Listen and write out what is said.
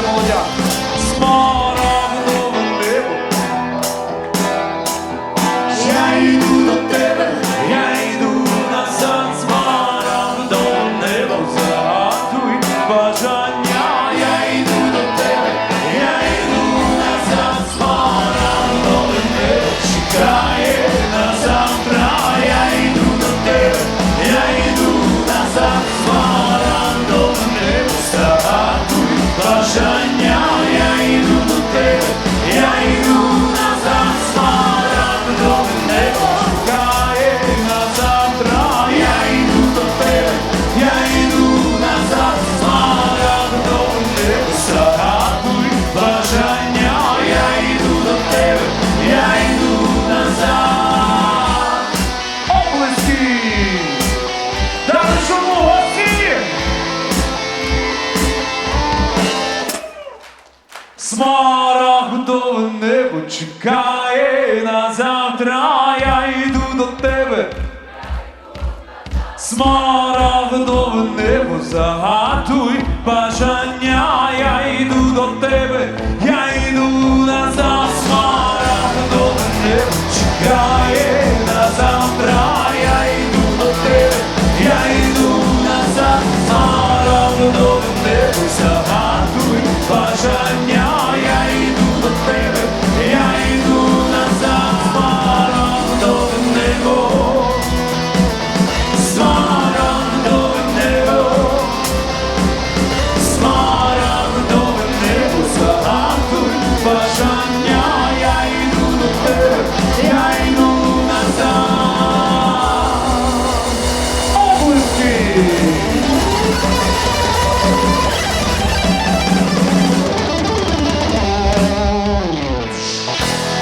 什么东西 бажання я йду до тебе. Смарагдове небо чекає на завтра, я йду до тебе. Смарагдове небо загатуй бажання. зупинив, я йду назад, паром до небо, смаром до небо, смаром до небо, загадуй бажання, я йду до тебе, я йду назад. Облики!